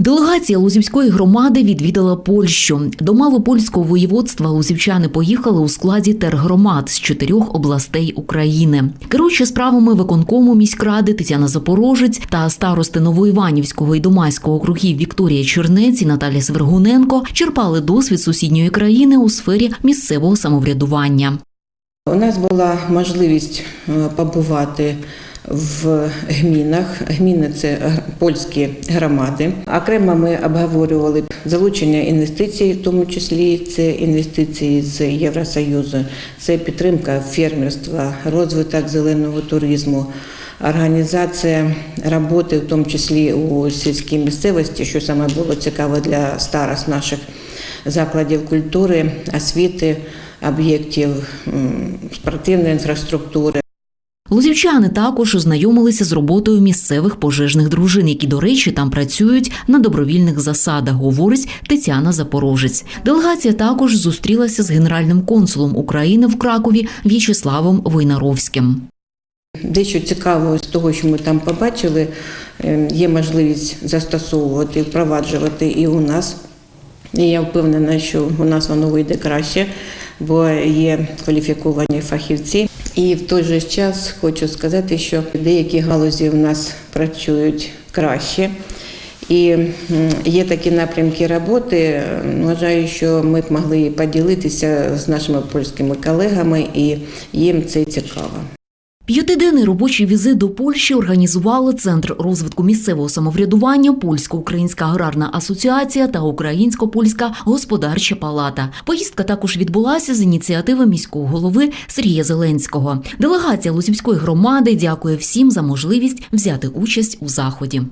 Делегація Лузівської громади відвідала Польщу. До малопольського воєводства лузівчани поїхали у складі тергромад з чотирьох областей України. Керуючи справами виконкому міськради Тетяна Запорожець та старости Новоіванівського і Домайського округів Вікторія Чернець і Наталя Свергуненко черпали досвід сусідньої країни у сфері місцевого самоврядування. У нас була можливість е, побувати в гмінах. Гміни це польські громади. Окремо ми обговорювали залучення інвестицій, в тому числі це інвестиції з Євросоюзу, це підтримка фермерства, розвиток зеленого туризму. Організація роботи, в тому числі у сільській місцевості, що саме було цікаво для старост наших закладів культури, освіти, об'єктів спортивної інфраструктури. Лузівчани також ознайомилися з роботою місцевих пожежних дружин, які, до речі, там працюють на добровільних засадах, говорить Тетяна Запорожець. Делегація також зустрілася з генеральним консулом України в Кракові В'ячеславом Войнаровським. Дещо цікавого з того, що ми там побачили, е, є можливість застосовувати, впроваджувати і у нас. І я впевнена, що у нас воно вийде краще, бо є кваліфіковані фахівці. І в той же час хочу сказати, що деякі галузі в нас працюють краще. І є такі напрямки роботи. Вважаю, що ми б могли поділитися з нашими польськими колегами, і їм це цікаво. П'ятиденний робочий візит до Польщі організували Центр розвитку місцевого самоврядування, Польсько-Українська аграрна асоціація та Українсько-Польська господарча палата. Поїздка також відбулася з ініціативи міського голови Сергія Зеленського. Делегація Лузівської громади дякує всім за можливість взяти участь у заході.